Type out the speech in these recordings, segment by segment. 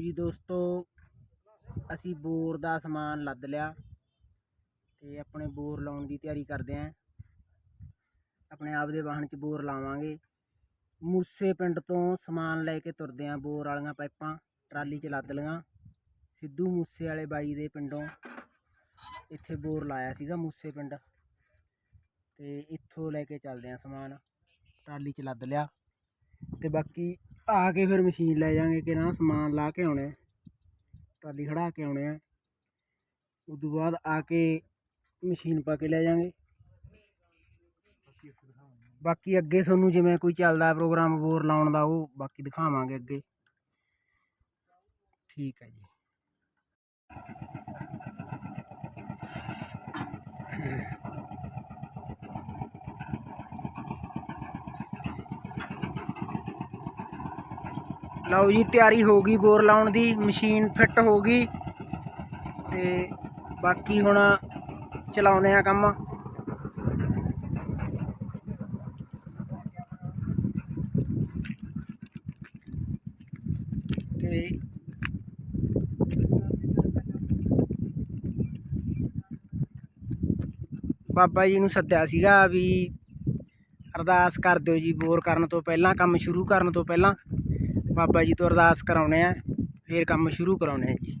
ਲਓ ਜੀ ਦੋਸਤੋ, ਅਸੀਂ ਬੋਰ ਦਾ ਸਮਾਨ ਲੱਦ ਲਿਆ ਤੇ ਆਪਣੇ ਬੋਰ ਲਾਉਣ ਦੀ ਤਿਆਰੀ ਕਰਦੇ ਆਂ। ਆਪਣੇ ਆਪ ਦੇ ਵਾਹਨ 'ਚ ਬੋਰ ਲਾਵਾਂਗੇ। ਮੂਸੇ ਪਿੰਡ ਤੋਂ ਸਮਾਨ ਲੈ ਕੇ ਤੁਰਦੇ ਆਂ ਬੋਰ ਵਾਲੀਆਂ ਪਾਈਪਾਂ, ਟਰਾਲੀ 'ਚ ਲੱਦ ਲਈਆਂ। ਸਿੱਧੂ ਮੂਸੇ ਵਾਲੇ ਬਾਈ ਦੇ ਪਿੰਡੋਂ ਇੱਥੇ ਬੋਰ ਲਾਇਆ ਸੀਗਾ ਮੂਸੇ ਪਿੰਡ। ਤੇ ਇੱਥੋਂ ਲੈ ਕੇ ਚੱਲਦੇ ਆਂ ਸਮਾਨ, ਟਰਾਲੀ 'ਚ ਲੱਦ ਲਿਆ। ਤੇ ਬਾਕੀ ਆ ਕੇ ਫਿਰ ਮਸ਼ੀਨ ਲੈ ਜਾਾਂਗੇ ਕਿ ਨਾ ਸਮਾਨ ਲਾ ਕੇ ਆਉਣਾ ਟਰਾਲੀ ਖੜਾ ਕੇ ਆਉਣੇ ਆ। ਉਦੋਂ ਬਾਅਦ ਆ ਕੇ ਮਸ਼ੀਨ ਪਾ ਕੇ ਲੈ ਜਾਾਂਗੇ। ਬਾਕੀ ਅੱਗੇ ਤੁਹਾਨੂੰ ਜਿਵੇਂ ਕੋਈ ਚੱਲਦਾ ਪ੍ਰੋਗਰਾਮ ਬੋਰ ਲਾਉਣ ਦਾ, ਉਹ ਬਾਕੀ ਦਿਖਾਵਾਂਗੇ ਅੱਗੇ। ਠੀਕ ਹੈ ਜੀ। ਲਓ ਜੀ, ਤਿਆਰੀ ਹੋ ਗਈ ਬੋਰ ਲਾਉਣ ਦੀ, ਮਸ਼ੀਨ ਫਿੱਟ ਹੋ ਗਈ। ਤੇ ਬਾਕੀ ਹੁਣ ਚਲਾਉਨੇ ਆ ਕੰਮ। ਤੇ ਬਾਬਾ ਜੀ ਨੂੰ ਸੱਦਿਆ ਸੀਗਾ ਵੀ ਅਰਦਾਸ ਕਰ ਦਿਓ ਜੀ, ਬੋਰ ਕਰਨ ਤੋਂ ਪਹਿਲਾਂ, ਕੰਮ ਸ਼ੁਰੂ ਕਰਨ ਤੋਂ ਪਹਿਲਾਂ। ਬਾਬਾ ਜੀ ਤੋਂ ਅਰਦਾਸ ਕਰਾਉਣੇ ਆ ਫਿਰ ਕੰਮ ਸ਼ੁਰੂ ਕਰਾਉਣੇ ਆ ਜੀ।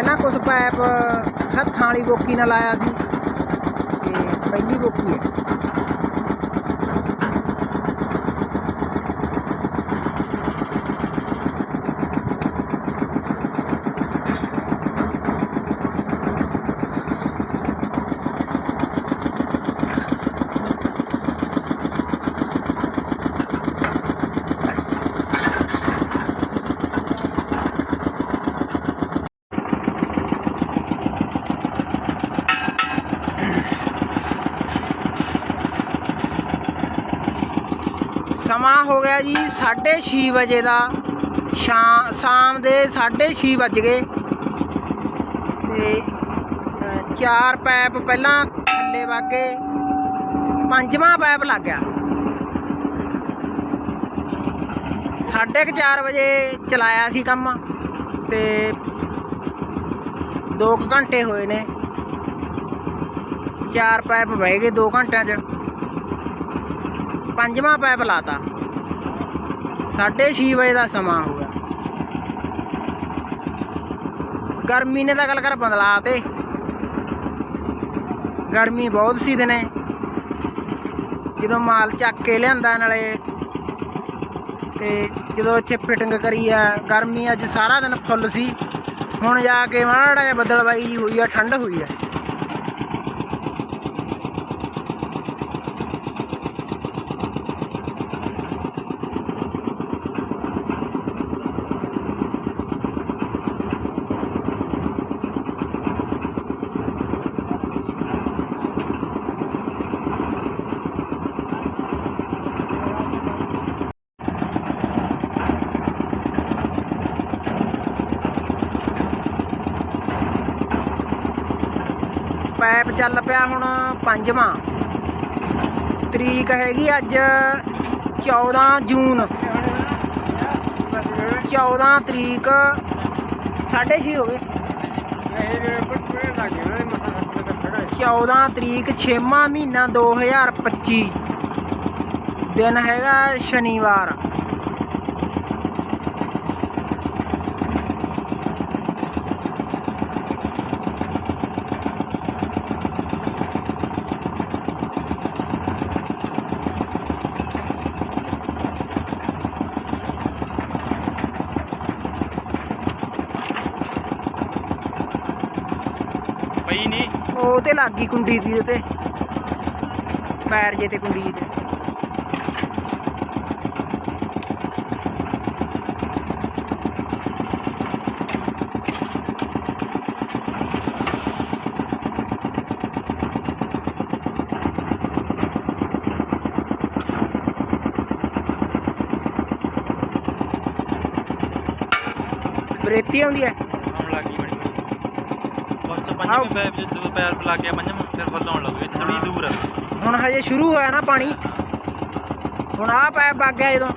ਪਹਿਲਾਂ ਕੁਝ ਪਾਇਪ ਹੱਥਾਂ ਵਾਲੀ ਬੋਕੀ ਨਾਲ ਲਾਇਆ ਸੀ ਤੇ ਪਹਿਲੀ ਬੋਕੀ ਹੈ। ਸਮਾਂ ਹੋ ਗਿਆ ਜੀ 6:30 ਵਜੇ ਦਾ। ਸ਼ਾਮ ਸ਼ਾਮ ਦੇ 6:30 ਵੱਜ ਗਏ। ਤੇ ਚਾਰ ਪੈਪ ਪਹਿਲਾਂ ਥੱਲੇ ਵਾਗੇ ਪੰਜਵਾਂ ਪੈਪ ਲੱਗ ਗਿਆ। ਸਾਢੇ ਕੁ ਚਾਰ ਵਜੇ ਚਲਾਇਆ ਸੀ ਕੰਮ ਤੇ 2 ਘੰਟੇ ਹੋਏ ਨੇ। ਚਾਰ ਪੈਪ ਵਹਿ ਗਏ 2 ਘੰਟਿਆਂ 'ਚ। ਪੰਜਵਾਂ ਪੈਪ ਲਾਤਾ। 6:30 ਵਜੇ ਦਾ ਸਮਾਂ ਹੋ ਗਿਆ। ਗਰਮੀ ਨੇ ਤਾਂ ਗੱਲ ਕਰ ਬਦਲਾ ਤੇ। ਗਰਮੀ ਬਹੁਤ ਸੀ ਦਿਨੇ। ਜਦੋਂ ਮਾਲ ਚੱਕ ਕੇ ਲਿਆਂਦਾ ਨਾਲੇ, ਤੇ ਜਦੋਂ ਇੱਥੇ ਫਿਟਿੰਗ ਕਰੀ ਆ, ਗਰਮੀ ਅੱਜ ਸਾਰਾ ਦਿਨ ਫੁੱਲ ਸੀ। ਹੁਣ ਜਾ ਕੇ ਮਾੜਾ ਜਿਹਾ ਬੱਦਲਬਾਈ ਹੋਈ ਆ, ਠੰਡ ਹੋਈ ਆ। ਪੈਪ ਚੱਲ ਪਿਆ ਹੁਣ ਪੰਜਵਾਂ। ਤਰੀਕ ਹੈਗੀ ਅੱਜ 14 ਜੂਨ। 14 ਤਰੀਕ 6:30 ਹੋ ਗਏ। 14 ਤਰੀਕ 6ਵਾਂ ਮਹੀਨਾ 2025 ਦਿਨ ਹੈਗਾ ਸ਼ਨੀਵਾਰ ਪਈ ਨਹੀਂ ਉਹ ਤੇ ਲੱਗ ਗਈ ਕੁੰਡੀ ਦੀ ਉਹ ਤੇ। ਪੈਰ ਜੇ ਤੇ ਕੁੰਡੀ ਤੇ ਬਰੇਤੀ ਆਉਂਦੀ ਹੈ? ਆਉਣ ਲੱਗੀ ਪੰਜਵੇਂ ਜਦੋਂ ਪੈਪ ਲੱਗ ਗਿਆ ਪੰਜਵਾਂ ਫਿਰ ਲੱਗ ਗਏ ਥੋੜੀ ਦੂਰ ਆ। ਹੁਣ ਹਜੇ ਸ਼ੁਰੂ ਹੋਇਆ ਨਾ ਪਾਣੀ। ਹੁਣ ਆਹ ਪੈਪ ਵਗ ਗਿਆ ਜਦੋਂ।